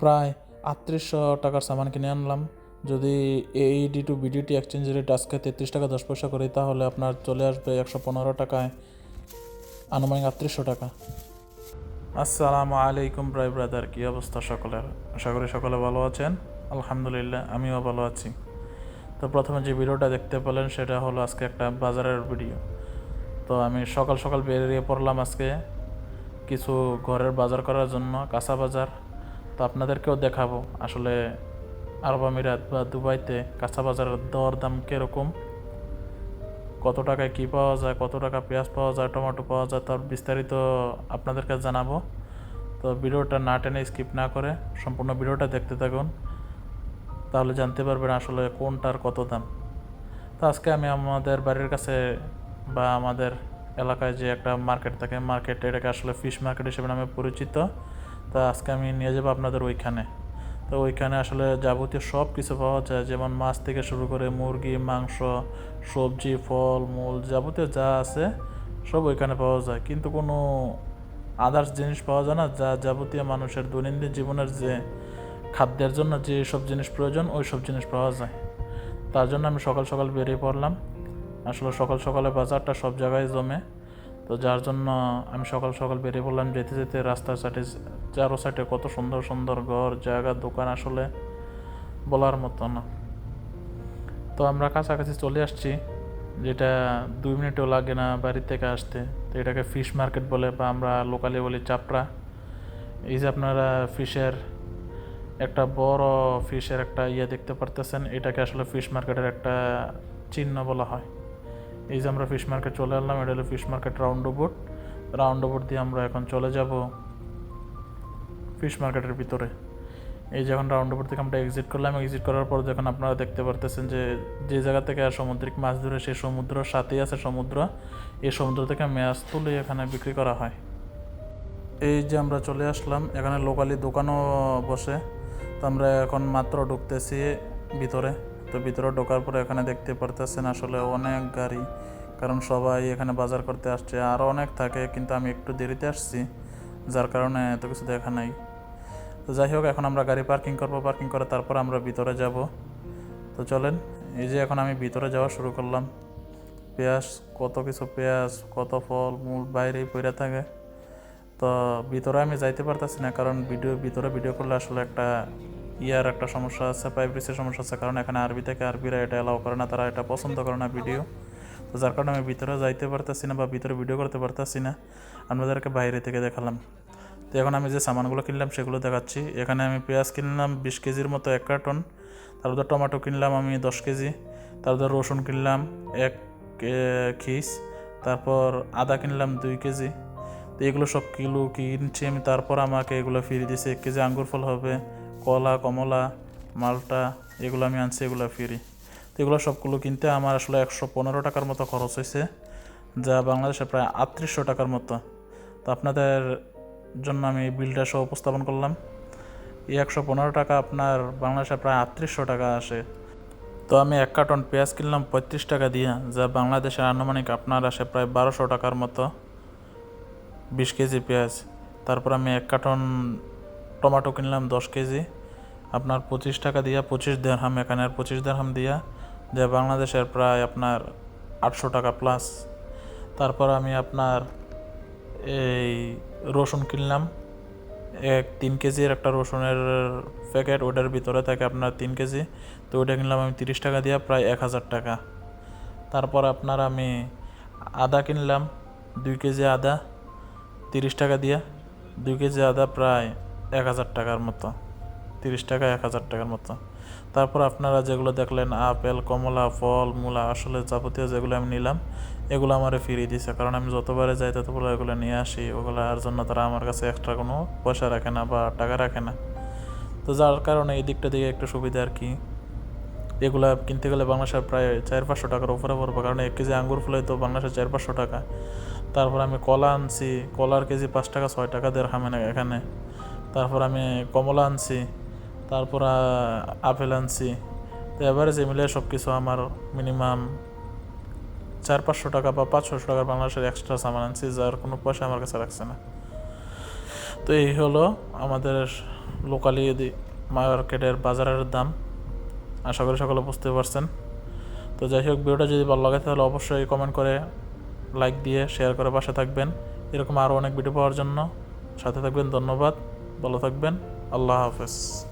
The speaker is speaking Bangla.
প্রায় আটত্রিশশো টাকার সামান কিনে আনলাম। যদি AED to BDT exchange rate আজকে তেত্রিশ টাকা দশ পয়সা করি, তাহলে আপনার চলে আসবে একশো পনেরো টাকায়। আনুমানিক আটত্রিশশো টাকা। আসসালামু আলাইকুম প্রায় ব্রাদার, কী অবস্থা সকলের? আশা করি সকলে ভালো আছেন। আলহামদুলিল্লাহ, আমিও ভালো আছি। তো প্রথমে যে ভিডিওটা দেখতে পেলেন, সেটা হলো আজকে একটা বাজারের ভিডিও। তো আমি সকাল সকাল বেরিয়ে পড়লাম আজকে কিছু ঘরের বাজার করার জন্য, কাঁচা বাজার। তো আপনাদেরকেও দেখাবো আসলে আরব আমিরাত বা দুবাইতে কাঁচা বাজারের দর দাম কীরকম? কত টাকায় কী পাওয়া যায়, কত টাকা পেঁয়াজ পাওয়া যায়, টমেটো পাওয়া যায়, তার বিস্তারিত আপনাদেরকে জানাব। তো ভিডিওটা না টেনে স্কিপ না করে সম্পূর্ণ ভিডিওটা দেখতে থাকুন, তাহলে জানতে পারবেন আসলে কোনটার কত দাম। তো আজকে আমি আমাদের বাড়ির কাছে বা আমাদের এলাকায় যে একটা মার্কেট থাকে, মার্কেট এটাকে আসলে ফিশ মার্কেট হিসেবে নামে পরিচিত। তো আজকে আমি নিয়ে যাব আপনাদের ওইখানে। তো ওইখানে আসলে যাবতীয় সব কিছু পাওয়া যায়, যেমন মাছ থেকে শুরু করে মুরগি, মাংস, সবজি, ফল, মূল যাবতীয় যা আছে সব ওইখানে পাওয়া যায়। কিন্তু কোনো আদার্স জিনিস পাওয়া যায় না, যা যাবতীয় মানুষের দৈনন্দিন জীবনের যে খাদ্যের জন্য যে সব জিনিস প্রয়োজন, ওই সব জিনিস পাওয়া যায়। তার জন্য আমি সকাল সকাল বেরিয়ে পড়লাম। আসলে সকাল সকালে বাজারটা সব জায়গায় জমে। তো যার জন্য আমি সকাল সকাল বেরিয়ে পড়লাম, যেতে যেতে রাস্তার সাইডে, চারো সাইডে কত সুন্দর সুন্দর ঘর, জায়গা, দোকান আসলে বলার মতো না। তো আমরা কাছাকাছি চলে আসছি, যেটা দুই মিনিটও লাগে না বাড়ি থেকে আসতে। তো এটাকে ফিশ মার্কেট বলে বা আমরা লোকালি বলি চাপড়া। এই যে আপনারা ফিশের একটা বড় ফিশের একটা ইয়ে দেখতে পারতেছেন, এটাকে আসলে ফিশ মার্কেটের একটা চিহ্ন বলা হয়। এই যে আমরা ফিশ মার্কেট চলে এলাম, এটা হলো fish market round boat round boat দিয়ে আমরা এখন চলে যাব ফিশ মার্কেটের ভিতরে। এই যখন রাউন্ড বোট থেকে আমরা এক্সিট করলাম। এক্সিট করার পর যখন আপনারা দেখতে পারতেছেন যে যে জায়গা থেকে সামুদ্রিক মাছ ধরে সেই সমুদ্র, সাথেই আছে সমুদ্র। এই সমুদ্র থেকে মাছ তুলে এখানে বিক্রি করা হয়। এই যে আমরা চলে আসলাম। এখানে লোকালি দোকানও বসে। তো আমরা এখন মাত্র ঢুকতেছি ভিতরে। তো ভিতরে ঢোকার পরে এখানে দেখতে পারতেছেন আসলে অনেক গাড়ি, কারণ সবাই এখানে বাজার করতে আসছে। আরও অনেক থাকে, কিন্তু আমি একটু দেরিতে আসছি, যার কারণে এত কিছু দেখা নাই। তো যাই হোক, এখন আমরা গাড়ি পার্কিং করব, পার্কিং করে তারপর আমরা ভিতরে যাব। তো চলেন, এই যে এখন আমি ভিতরে যাওয়া শুরু করলাম। পেঁয়াজ, কত কিছু পেঁয়াজ, কত ফল, মূল বাইরেই পড়ে থাকে। তো ভিতরে আমি যাইতে পারতেছি না, কারণ ভিডিও, ভিতরে ভিডিও করলে আসলে একটা ইয়ার একটা সমস্যা আছে প্রাইভেসির সমস্যা আছে। কারণ এখানে আরবি থেকে আরবিরা এটা এলাও করে না, তারা এটা পছন্দ করে না ভিডিও তো যার কারণে আমি ভিতরে যাইতে পারতেছি না বা ভিতরে ভিডিও করতে পারতেছি না। আমাদেরকে বাইরে থেকে দেখালাম। তো এখন আমি যে সামানগুলো কিনলাম, সেগুলো দেখাচ্ছি। এখানে আমি পেঁয়াজ কিনলাম, বিশ কেজির মতো এক কার্টন। তারপর টমেটো কিনলাম আমি দশ কেজি। তারপর রসুন কিনলাম এক খিস। তারপর আদা কিনলাম দুই কেজি। তো এগুলো সব কিলো কিনছি আমি। তারপর আমাকে এগুলো ফিরিয়ে দিয়েছে এক কেজি আঙ্গুর ফল হবে। কলা, কমলা, মালটা, এগুলো আমি আনছি, এগুলো ফিরি। তো এগুলো সবগুলো কিনতে আমার আসলে একশো পনেরো টাকার মতো খরচ হয়েছে, যা বাংলাদেশে প্রায় আটত্রিশশো টাকার মতো। তো আপনাদের জন্য আমি বিলটা সহ উপস্থাপন করলাম। এই একশো পনেরো টাকা আপনার বাংলাদেশে প্রায় আটত্রিশশো টাকা আসে। তো আমি এক কার্টন পেঁয়াজ কিনলাম পঁয়ত্রিশ টাকা দিয়ে, যা বাংলাদেশের আনুমানিক আপনার আসে প্রায় বারোশো টাকার মতো, বিশ কেজি পেঁয়াজ। তারপর আমি এক কার্টন টমেটো কিনলাম দশ কেজি। আপনার পঁচিশ টাকা দিয়া পঁচিশ দেড়হাম আর পঁচিশ দেড়হাম দিয়া যা বাংলাদেশের প্রায় আপনার আটশো টাকা প্লাস তারপর আমি আপনার এই রসুন কিনলাম। এক তিন কেজির একটা রসুনের প্যাকেট ওটার ভিতরে থাকে আপনার তিন কেজি। তো ওইটা কিনলাম আমি তিরিশ টাকা দিয়া, প্রায় এক হাজার টাকা। তারপর আপনার আমি আদা কিনলাম, দুই কেজি আদা তিরিশ টাকা দিয়া, দুই কেজি আদা প্রায় এক হাজার টাকার মতো। তিরিশ টাকা, এক হাজার টাকার মতো। তারপর আপনারা যেগুলো দেখলেন, আপেল, কমলা, ফল, মূলা, আসলে যাবতীয় যেগুলো আমি নিলাম, এগুলো আমার ফিরিয়ে দিছে। কারণ আমি যতবারে যাই ততবার এগুলো নিয়ে আসি। ওগুলো আর জন্য তারা আমার কাছে এক্সট্রা কোনো পয়সা রাখে না বা টাকা রাখে না। তো যার কারণে এই দিকটা দিকে একটু সুবিধা আর কি। এগুলা কিনতে গেলে বাংলাদেশের প্রায় চার পাঁচশো টাকার উপরে পড়ব। কারণ এক কেজি আঙ্গুর ফলে তো বাংলাদেশের চার পাঁচশো টাকা। তারপর আমি কলা আনছি। কলার কেজি পাঁচ টাকা, ছয় টাকা দেড় খামে না এখানে। তারপর আমি কমলা আনছি। তারপর আপেল আনছি তো অ্যাভারেজ মিলে সব কিছু আমার মিনিমাম চার পাঁচশো টাকা বা পাঁচশো টাকার বাংলাদেশের এক্সট্রা সামান আনছি, যার কোনো পয়সা আমার কাছে রাখছে না। তো এই হলো আমাদের লোকালি যদি মার্কেটের বাজারের দাম, আশা করি সকলে বুঝতে পারছেন। তো যাই হোক, ভিডিওটা যদি ভালো লাগে তাহলে অবশ্যই কমেন্ট করে লাইক দিয়ে শেয়ার করে পাশে থাকবেন। এরকম আরও অনেক ভিডিও পাওয়ার জন্য। সাথে থাকবেন, ধন্যবাদ। ভালো থাকবেন। আল্লাহ হাফেজ।